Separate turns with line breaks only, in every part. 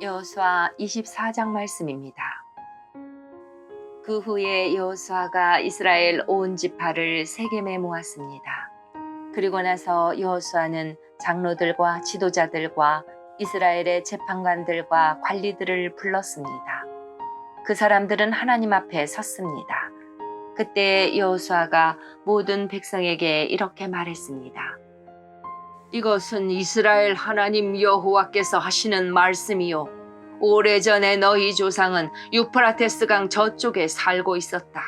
여호수아 24장 말씀입니다. 그 후에 여호수아가 이스라엘 온 지파를 세겜에 모았습니다. 그리고 나서 여호수아는 장로들과 지도자들과 이스라엘의 재판관들과 관리들을 불렀습니다. 그 사람들은 하나님 앞에 섰습니다. 그때 여호수아가 모든 백성에게 이렇게 말했습니다. 이것은 이스라엘 하나님 여호와께서 하시는 말씀이요. 오래전에 너희 조상은 유프라테스 강 저쪽에 살고 있었다.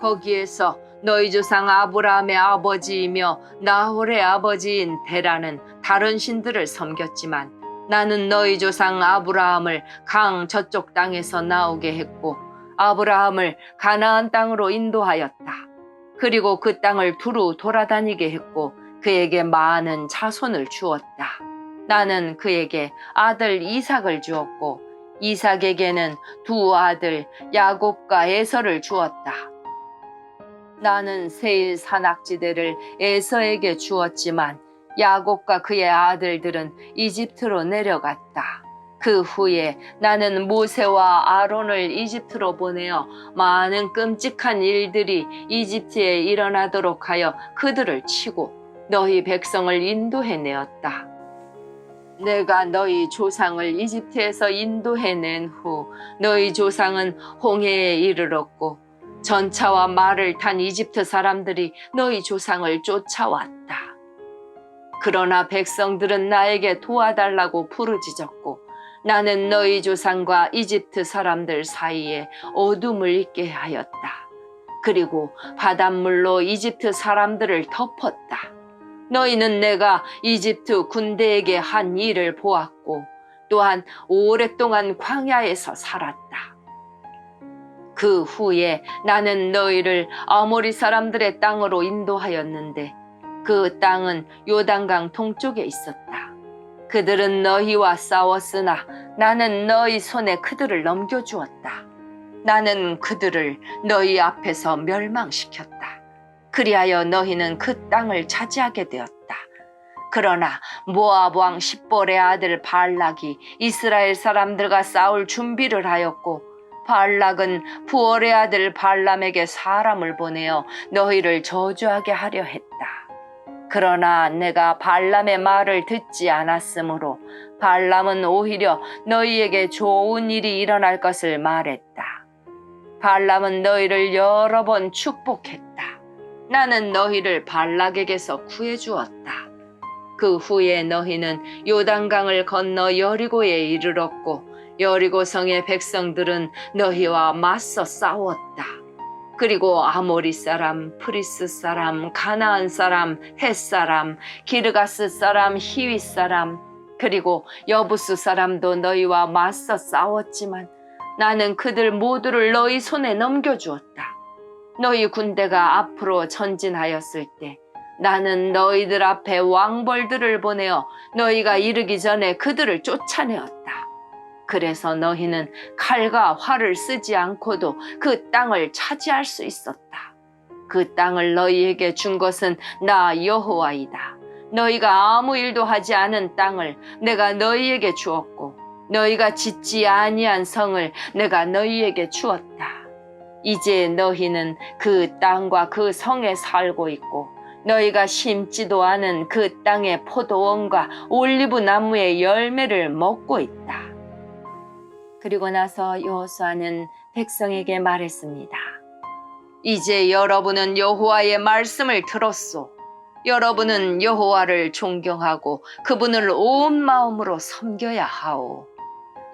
거기에서 너희 조상 아브라함의 아버지이며 나홀의 아버지인 데라는 다른 신들을 섬겼지만 나는 너희 조상 아브라함을 강 저쪽 땅에서 나오게 했고 아브라함을 가나안 땅으로 인도하였다. 그리고 그 땅을 두루 돌아다니게 했고 그에게 많은 자손을 주었다. 나는 그에게 아들 이삭을 주었고 이삭에게는 두 아들 야곱과 에서를 주었다. 나는 세일 산악지대를 에서에게 주었지만 야곱과 그의 아들들은 이집트로 내려갔다. 그 후에 나는 모세와 아론을 이집트로 보내어 많은 끔찍한 일들이 이집트에 일어나도록 하여 그들을 치고 너희 백성을 인도해내었다. 내가 너희 조상을 이집트에서 인도해낸 후 너희 조상은 홍해에 이르렀고 전차와 말을 탄 이집트 사람들이 너희 조상을 쫓아왔다. 그러나 백성들은 나에게 도와달라고 부르짖었고 나는 너희 조상과 이집트 사람들 사이에 어둠을 있게 하였다. 그리고 바닷물로 이집트 사람들을 덮었다. 너희는 내가 이집트 군대에게 한 일을 보았고 또한 오랫동안 광야에서 살았다. 그 후에 나는 너희를 아모리 사람들의 땅으로 인도하였는데 그 땅은 요단강 동쪽에 있었다. 그들은 너희와 싸웠으나 나는 너희 손에 그들을 넘겨주었다. 나는 그들을 너희 앞에서 멸망시켰다. 그리하여 너희는 그 땅을 차지하게 되었다. 그러나 모압 왕 십볼의 아들 발락이 이스라엘 사람들과 싸울 준비를 하였고 발락은 부월의 아들 발람에게 사람을 보내어 너희를 저주하게 하려 했다. 그러나 내가 발람의 말을 듣지 않았으므로 발람은 오히려 너희에게 좋은 일이 일어날 것을 말했다. 발람은 너희를 여러 번 축복했다. 나는 너희를 발락에게서 구해주었다. 그 후에 너희는 요단강을 건너 여리고에 이르렀고 여리고 성의 백성들은 너희와 맞서 싸웠다. 그리고 아모리 사람, 프리스 사람, 가나안 사람, 헷 사람, 기르가스 사람, 히위 사람, 그리고 여부스 사람도 너희와 맞서 싸웠지만 나는 그들 모두를 너희 손에 넘겨주었다. 너희 군대가 앞으로 전진하였을 때 나는 너희들 앞에 왕벌들을 보내어 너희가 이르기 전에 그들을 쫓아내었다. 그래서 너희는 칼과 활을 쓰지 않고도 그 땅을 차지할 수 있었다. 그 땅을 너희에게 준 것은 나 여호와이다. 너희가 아무 일도 하지 않은 땅을 내가 너희에게 주었고 너희가 짓지 아니한 성을 내가 너희에게 주었다. 이제 너희는 그 땅과 그 성에 살고 있고 너희가 심지도 않은 그 땅의 포도원과 올리브 나무의 열매를 먹고 있다. 그리고 나서 여호수아는 백성에게 말했습니다. 이제 여러분은 여호와의 말씀을 들었소. 여러분은 여호와를 존경하고 그분을 온 마음으로 섬겨야 하오.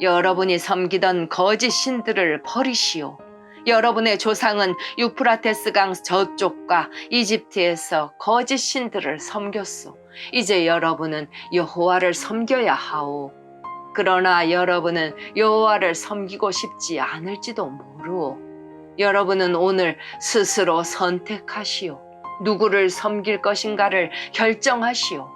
여러분이 섬기던 거짓 신들을 버리시오. 여러분의 조상은 유프라테스 강 저쪽과 이집트에서 거짓 신들을 섬겼소. 이제 여러분은 여호와를 섬겨야 하오. 그러나 여러분은 여호와를 섬기고 싶지 않을지도 모르오. 여러분은 오늘 스스로 선택하시오. 누구를 섬길 것인가를 결정하시오.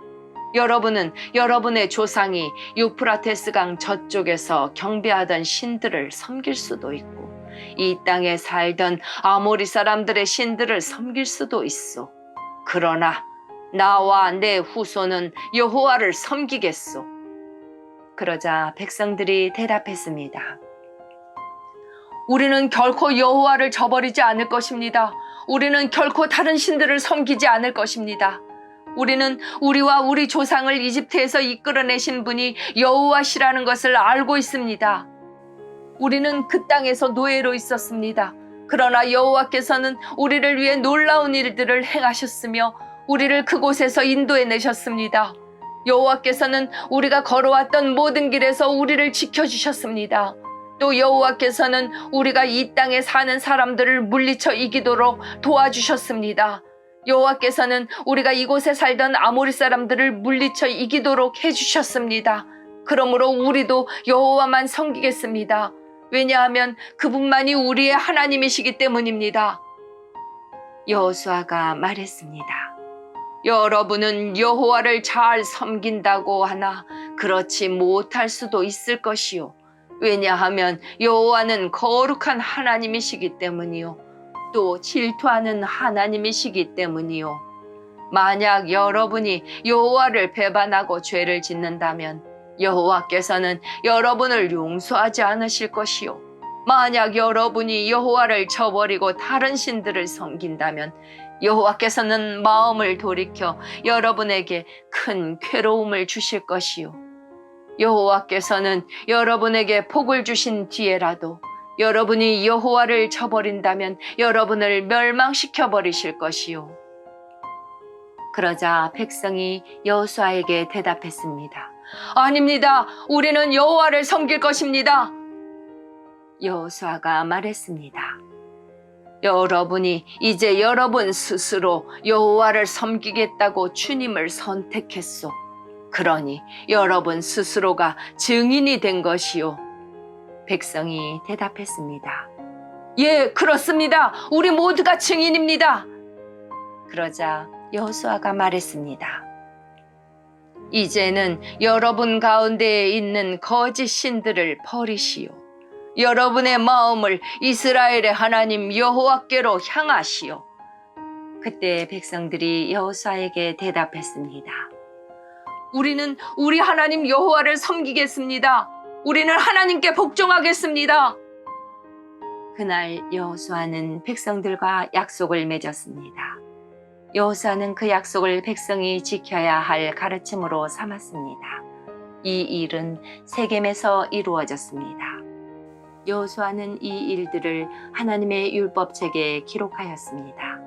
여러분은 여러분의 조상이 유프라테스 강 저쪽에서 경배하던 신들을 섬길 수도 있고 이 땅에 살던 아모리 사람들의 신들을 섬길 수도 있어. 그러나 나와 내 후손은 여호와를 섬기겠소. 그러자 백성들이 대답했습니다. 우리는 결코 여호와를 저버리지 않을 것입니다. 우리는 결코 다른 신들을 섬기지 않을 것입니다. 우리는 우리와 우리 조상을 이집트에서 이끌어내신 분이 여호와시라는 것을 알고 있습니다. 우리는 그 땅에서 노예로 있었습니다. 그러나 여호와께서는 우리를 위해 놀라운 일들을 행하셨으며 우리를 그곳에서 인도해 내셨습니다. 여호와께서는 우리가 걸어왔던 모든 길에서 우리를 지켜주셨습니다. 또 여호와께서는 우리가 이 땅에 사는 사람들을 물리쳐 이기도록 도와주셨습니다. 여호와께서는 우리가 이곳에 살던 아모리 사람들을 물리쳐 이기도록 해주셨습니다. 그러므로 우리도 여호와만 섬기겠습니다. 왜냐하면 그분만이 우리의 하나님이시기 때문입니다. 여호수아가 말했습니다. 여러분은 여호와를 잘 섬긴다고 하나 그렇지 못할 수도 있을 것이요. 왜냐하면 여호와는 거룩한 하나님이시기 때문이요. 또 질투하는 하나님이시기 때문이요. 만약 여러분이 여호와를 배반하고 죄를 짓는다면 여호와께서는 여러분을 용서하지 않으실 것이요. 만약 여러분이 여호와를 저버리고 다른 신들을 섬긴다면 여호와께서는 마음을 돌이켜 여러분에게 큰 괴로움을 주실 것이요. 여호와께서는 여러분에게 복을 주신 뒤에라도 여러분이 여호와를 저버린다면 여러분을 멸망시켜 버리실 것이요. 그러자 백성이 여호수아에게 대답했습니다. 아닙니다. 우리는 여호와를 섬길 것입니다. 여호수아가 말했습니다. 여러분이 이제 여러분 스스로 여호와를 섬기겠다고 주님을 선택했소. 그러니 여러분 스스로가 증인이 된 것이요. 백성이 대답했습니다. 예, 그렇습니다. 우리 모두가 증인입니다. 그러자 여호수아가 말했습니다. 이제는 여러분 가운데에 있는 거짓 신들을 버리시오. 여러분의 마음을 이스라엘의 하나님 여호와께로 향하시오. 그때 백성들이 여호수아에게 대답했습니다. 우리는 우리 하나님 여호와를 섬기겠습니다. 우리는 하나님께 복종하겠습니다. 그날 여호수아는 백성들과 약속을 맺었습니다. 여호수아는 그 약속을 백성이 지켜야 할 가르침으로 삼았습니다. 이 일은 세겜에서 이루어졌습니다. 여호수아는 이 일들을 하나님의 율법책에 기록하였습니다.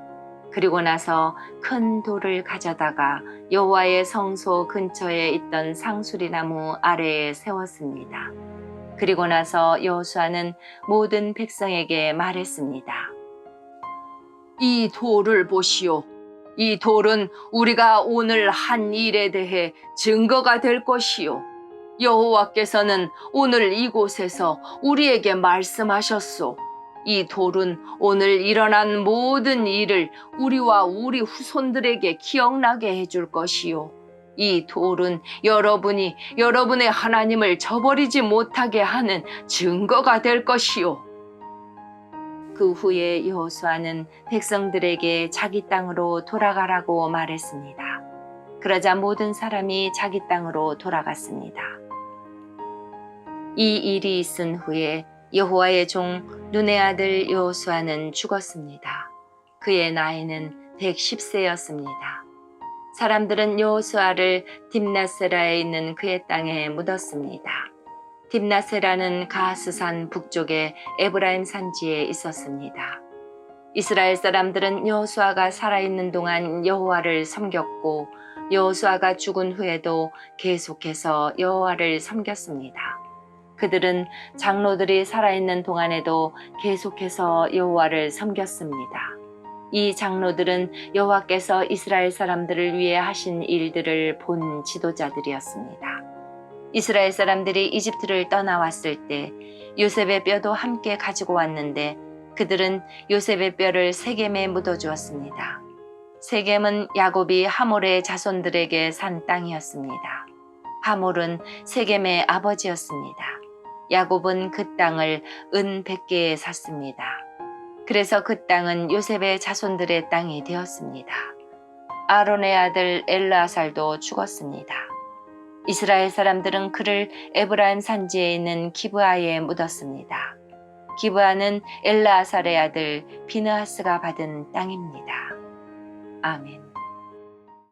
그리고 나서 큰 돌을 가져다가 여호와의 성소 근처에 있던 상수리 나무 아래에 세웠습니다. 그리고 나서 여호수아는 모든 백성에게 말했습니다. 이 돌을 보시오. 이 돌은 우리가 오늘 한 일에 대해 증거가 될 것이요. 여호와께서는 오늘 이곳에서 우리에게 말씀하셨소. 이 돌은 오늘 일어난 모든 일을 우리와 우리 후손들에게 기억나게 해줄 것이요. 이 돌은 여러분이 여러분의 하나님을 저버리지 못하게 하는 증거가 될 것이요. 그 후에 여호수아는 백성들에게 자기 땅으로 돌아가라고 말했습니다. 그러자 모든 사람이 자기 땅으로 돌아갔습니다. 이 일이 있은 후에 여호와의 종 눈의 아들 여호수아는 죽었습니다. 그의 나이는 110세였습니다. 사람들은 여호수아를 딥나세라에 있는 그의 땅에 묻었습니다. 딥나세라는 가스산 북쪽의 에브라임 산지에 있었습니다. 이스라엘 사람들은 여호수아가 살아있는 동안 여호와를 섬겼고 여호수아가 죽은 후에도 계속해서 여호와를 섬겼습니다. 그들은 장로들이 살아있는 동안에도 계속해서 여호와를 섬겼습니다. 이 장로들은 여호와께서 이스라엘 사람들을 위해 하신 일들을 본 지도자들이었습니다. 이스라엘 사람들이 이집트를 떠나왔을 때 요셉의 뼈도 함께 가지고 왔는데 그들은 요셉의 뼈를 세겜에 묻어 주었습니다. 세겜은 야곱이 하몰의 자손들에게 산 땅이었습니다. 하몰은 세겜의 아버지였습니다. 야곱은 그 땅을 은 100개에 샀습니다. 그래서 그 땅은 요셉의 자손들의 땅이 되었습니다. 아론의 아들 엘라살도 죽었습니다. 이스라엘 사람들은 그를 에브라임 산지에 있는 기브아에 묻었습니다. 기브아는 엘라아살의 아들 비느하스가 받은 땅입니다. 아멘.